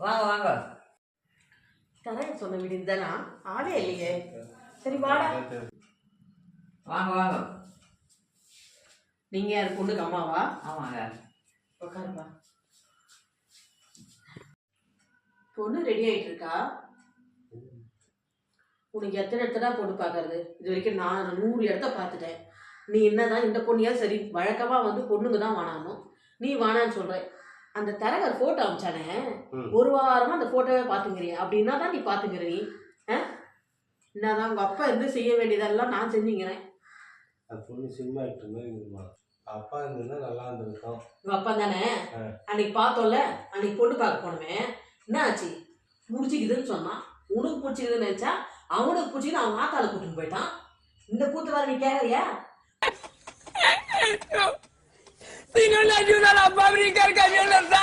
வாங்க வாங்க. தரேன் சொன்ன வீடு இதுதானா ஆளே இல்லையே. சரி வாடா. வாங்க வாங்க. நீங்க யார்? பொண்ணுக்கு அம்மாவா ஆமாங்க. உட்காருப்பா பொண்ணு ரெடி ஆயிட்டு இருக்கா உனக்கு எத்தனை இடத்துல பொண்ணு பார்க்கறது இது வரைக்கும் நான் நூறு இடத்த பார்த்துட்டேன். நீ என்னதான் இந்த பொண்ணியா சரி வழக்கமா வந்து பொண்ணுங்க தான் வானானும் நீ வானான்னு சொல்ற. அந்த தரகர் போட்டோ அமிச்சானே. ஒரு வாரமா அந்த போட்டோவே பாத்துக்கிறிய அப்படின்னா தான் நீ பாத்துக்கிற நீ? என்னதான் உங்க அப்பா இருந்து செய்ய வேண்டியதெல்லாம் நான் செஞ்சுக்கிறேன் அந்த பொண்ணு சினிமா ஆக்டர் மாதிரி அப்பா இருந்ததுன்னா நல்லா இருந்திருக்கும். உங்க அப்பா தானே. அன்னைக்கு பார்த்தோம்ல அன்னைக்கு பொண்ணு பார்க்க போனவே என்ன ஆச்சு? முடிச்சுக்குதுன்னு சொன்னான். உனக்கு பிடிச்சிக்குதுன்னு நினைச்சா அவனுக்கு பிடிச்சின்னு அவன் ஆத்தால கூட்டிட்டு போயிட்டான். இந்த கூத்து வேற நீ கேட்கறியா Si no le ayuda a la fábrica, el camión no está.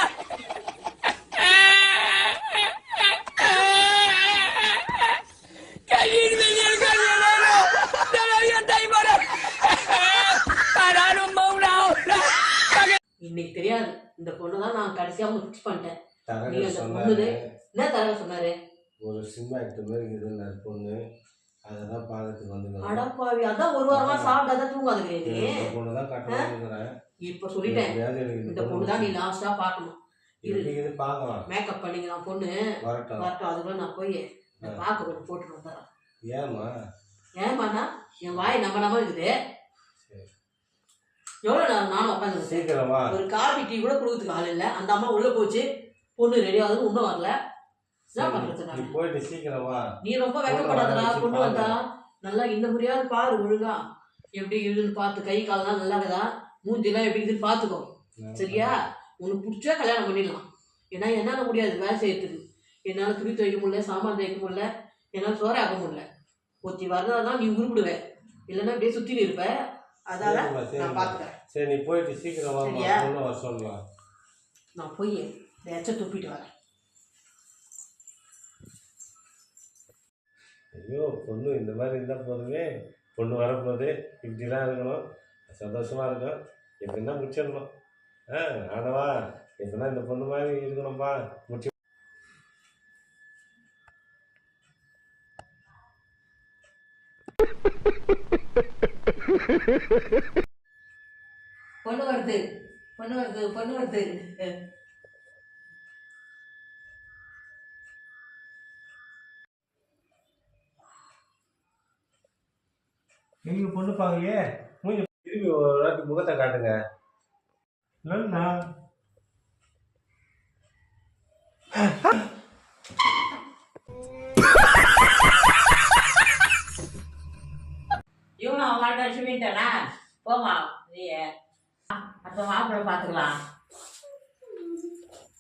¡Que viene el camionero! ¡Todavía está ahí para... ¡Pararon más una hora! இன்னைக்கு தெரியாது இந்த பொண்ணு தான் நான் கடைசியா அவனுக்கு ஃபிக்ஸ் பண்ணிட்டேன் நீ தகவல் அந்த சொன்னாரு பொண்ணுது என்ன தரக சொன்னாரு ஒரு சினிமா ஆக்டர் மாதிரி இருக்குதுன்னு அந்த பொண்ணு அதை தான் பார்க்கறதுக்கு வந்துக்கிறேன் அடப்பாவி அதான் ஒரு வாரமா சாப்பிட்டாதான் தூங்காதுங்க நீ பொண்ணு தான் இப்ப சொல்லிட்டேன். இந்த பொண்ணு தான் நீ லாஸ்டா பார்க்கணும். இது பார்க்கலாம். மேக்கப் பண்ணிக்கலாம் பொண்ணு. வரட்டும். வரட்டும் அதுக்குள்ள நான் போய் இந்த பாக்க கொண்டு போட்டுட்டு வந்துடுறேன். ஏம்மா? ஏமாண்ணா என் வாய் நம்ம நம்ம இருக்குது. எவ்வளோ நேரம் நானும் உட்காந்து ஒரு காபி டீ கூட கொடுக்கறதுக்கு ஆள் இல்லை. அந்த அம்மா உள்ள போச்சு. பொண்ணு ரெடி ஆகுது இன்னும் வரல. என்ன பண்றது நீ? போயிட்டு சீக்கிரமா நீ ரொம்ப வெக்கப்படாதடா வர வந்தா நல்லா இந்த முறையாவது பாரு ஒழுங்கா. எப்படி இருக்குதுன்னு பார்த்து கை கால்லாம் நல்லா இருக்குதா? மூஞ்சிலாம் எப்படி இருக்குதுன்னு பார்த்துக்கோ. சரியா? உனக்கு பிடிச்சா கல்யாணம் பண்ணிடலாம். ஏன்னா என்னால் முடியாது வேலை செய்யறதுக்கு. என்னால் துணி துவைக்க முடியல சாமான் துவைக்க முடியல என்னால் சோற ஆக்க முடியல. ஒத்தி வரதான் நீ உருப்பிடுவ. இல்லைன்னா அப்படியே சுற்றின்னு இருப்ப. அதால நான். பார்த்துக்கிறேன். சரி நீ போயிட்டு சீக்கிரமா சொல்லலாம் நான் போய் எச்ச துப்பிட்டு வரேன். ஐயோ பொண்ணு இந்த மாதிரி இருந்தால் போதுமே. பொண்ணு வரப்போகுது. இப்படிலாம் இருக்கணும். சந்தோஷமா இருக்கும் எப்படின்னா முடிச்சிடணும். ஆ ஆனவா எப்படின்னா இந்த பொண்ணு மாதிரி இருக்கணும்ப்பா முடிச்சு பொண்ணு வருது. பொண்ணு வருது. பொண்ணு வருது. நீங்க பொண்ணு பாக்கலையே மூஞ்சி திரும்பி ஒரு வாட்டி முகத்தை காட்டுங்க. இல்லைண்ணா இவனும் அவங்கள்ட்ட சொல்லிட்டேனா போமா நீ அப்போ மாப்பிள்ளை பார்த்துக்கலாம்.